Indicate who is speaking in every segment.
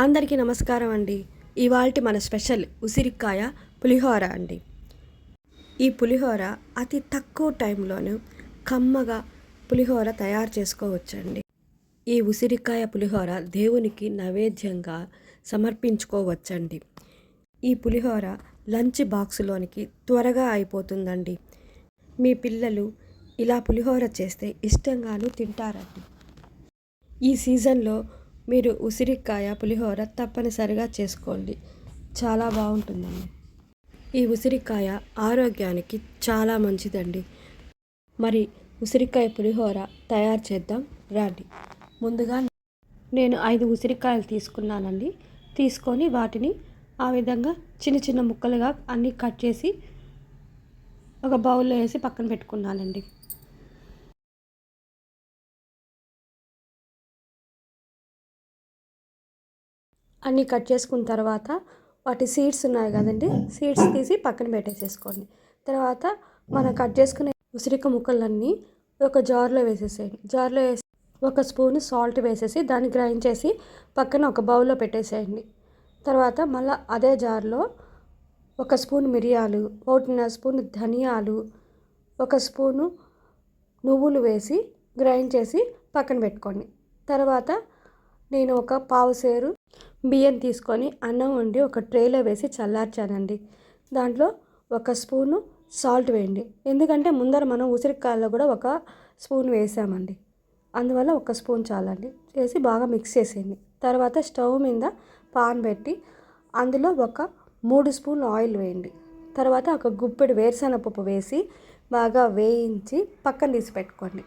Speaker 1: అందరికీ నమస్కారం అండి. ఇవాళ మన స్పెషల్ ఉసిరికాయ పులిహోర అండి. ఈ పులిహోర అతి తక్కువ టైంలోనూ కమ్మగా పులిహోర తయారు చేసుకోవచ్చండి. ఈ ఉసిరికాయ పులిహోర దేవునికి నైవేద్యంగా సమర్పించుకోవచ్చండి. ఈ పులిహోర లంచ్ బాక్స్లోనికి త్వరగా అయిపోతుందండి. మీ పిల్లలు ఇలా పులిహోర చేస్తే ఇష్టంగాను తింటారండి. ఈ సీజన్లో మీరు ఉసిరికాయ పులిహోర తప్పనిసరిగా చేసుకోండి. చాలా బాగుంటుందండి. ఈ ఉసిరికాయ ఆరోగ్యానికి చాలా మంచిదండి. మరి ఉసిరికాయ పులిహోర తయారు చేద్దాం. రండి. ముందుగా నేను ఐదు ఉసిరికాయలు తీసుకున్నానండి. తీసుకొని వాటిని ఆ విధంగా చిన్న చిన్న ముక్కలుగా అన్నీ కట్ చేసి ఒక బౌల్లో వేసి పక్కన పెట్టుకున్నానండి. అన్నీ కట్ చేసుకున్న తర్వాత వాటి సీడ్స్ ఉన్నాయి కదండి సీడ్స్ తీసి పక్కన పెట్టేసేసుకోండి. తర్వాత మనం కట్ చేసుకునే ఉసిరిక ముక్కలన్నీ ఒక జార్లో వేసేసేయండి. జార్లో వేసి ఒక స్పూన్ సాల్ట్ వేసేసి దాన్ని గ్రైండ్ చేసి పక్కన ఒక బౌల్లో పెట్టేసేయండి. తర్వాత మళ్ళీ అదే జార్లో ఒక స్పూన్ మిరియాలు ఒకటిన్నర స్పూన్ ధనియాలు ఒక స్పూను నువ్వులు వేసి గ్రైండ్ చేసి పక్కన పెట్టుకోండి. తర్వాత నేను ఒక పావు సేరు బియ్యం తీసుకొని అన్నం వండి ఒక ట్రేలో వేసి చల్లార్చానండి. దాంట్లో ఒక స్పూను సాల్ట్ వేయండి. ఎందుకంటే ముందర మనం ఉసిరికాయలో కూడా ఒక స్పూన్ వేసామండి. అందువల్ల ఒక స్పూన్ చాలండి. చేసి బాగా మిక్స్ చేసేయండి. తర్వాత స్టవ్ మీద పాన్ పెట్టి అందులో ఒక మూడు స్పూన్లు ఆయిల్ వేయండి. తర్వాత ఒక గుప్పెడు వేరుశనగపప్పు వేసి బాగా వేయించి పక్కన తీసి పెట్టుకోండి.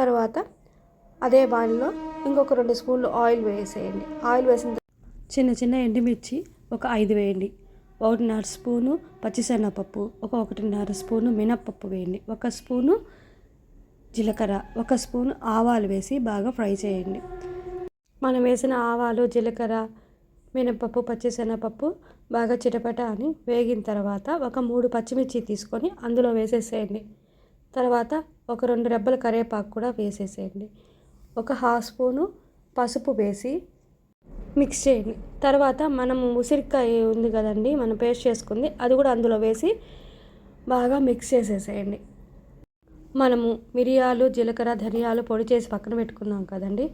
Speaker 1: తర్వాత అదే బాణలో ఇంకొక రెండు స్పూన్లు ఆయిల్ వేసేయండి. ఆయిల్ వేసిన చిన్న చిన్న ఎండుమిర్చి ఒక ఐదు వేయండి. ఒకటిన్నర స్పూను పచ్చిశనగపప్పు ఒక ఒకటిన్నర స్పూను మినప్పప్పు వేయండి. ఒక స్పూను జీలకర్ర ఒక స్పూను ఆవాలు వేసి బాగా ఫ్రై చేయండి. మనం వేసిన ఆవాలు జీలకర్ర మినపప్పు పచ్చిశనగపప్పు బాగా చిటపట అని వేగిన తర్వాత ఒక మూడు పచ్చిమిర్చి తీసుకొని అందులో వేసేసేయండి. తర్వాత ఒక రెండు రెబ్బల కరివేపాకు కూడా వేసేసేయండి. ఒక హాఫ్ స్పూను పసుపు వేసి మిక్స్ చేయండి. తర్వాత మనం ఉసిరికాయ ఉంది కదండి మనం పేస్ట్ చేసుకుంది అది కూడా అందులో వేసి బాగా మిక్స్ చేసేసేయండి. మనము మిరియాలు జీలకర్ర ధనియాలు పొడి చేసి పక్కన పెట్టుకున్నాం కదండి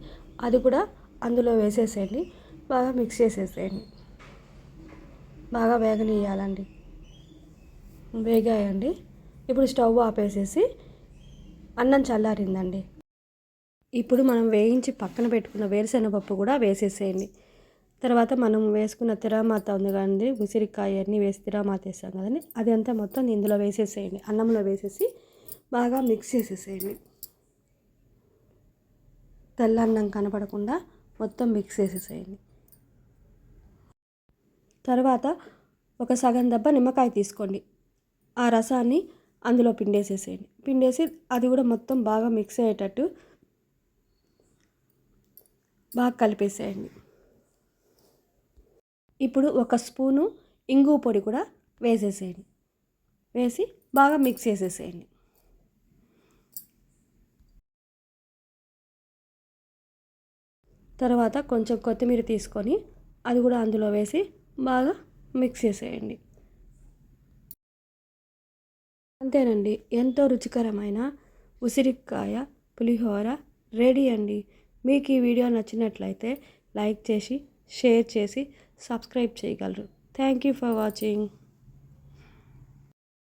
Speaker 1: అది కూడా అందులో వేసేసేయండి బాగా మిక్స్ చేసేసేయండి. బాగా వేగనీయాలండి వేగాయండి. ఇప్పుడు స్టవ్ ఆపేసేసి అన్నం చల్లారిందండి. ఇప్పుడు మనం వేయించి పక్కన పెట్టుకున్న వేరుశెనగపప్పు కూడా వేసేసేయండి. తర్వాత మనం వేసుకున్న తిరామాత ఉంది కదండి ఉసిరికాయ అన్నీ వేసి తిరామాత వేసాం కదండి అది అంతా మొత్తం ఇందులో వేసేసేయండి. అన్నంలో వేసేసి బాగా మిక్స్ చేసేసేయండి. తెల్ల అన్నం కనపడకుండా మొత్తం మిక్స్ చేసేసేయండి. తర్వాత ఒక సగం దెబ్బ నిమ్మకాయ తీసుకోండి. ఆ రసాన్ని అందులో పిండేసేసేయండి. పిండేసి అది కూడా మొత్తం బాగా మిక్స్ అయ్యేటట్టు బాగా కలిపేసేయండి. ఇప్పుడు ఒక స్పూను ఇంగు పొడి కూడా వేసేసేయండి. వేసి బాగా మిక్స్ చేసేసేయండి. తర్వాత కొంచెం కొత్తిమీర తీసుకొని అది కూడా అందులో వేసి బాగా మిక్స్ చేసేయండి. అంతేనండి. ఎంతో రుచికరమైన ఉసిరికాయ పులిహోర రెడీ అండి. మీకు ఈ వీడియో నచ్చినట్లయితే లైక్ చేసి షేర్ చేసి సబ్స్క్రైబ్ చేయగలరు. Thank you for watching.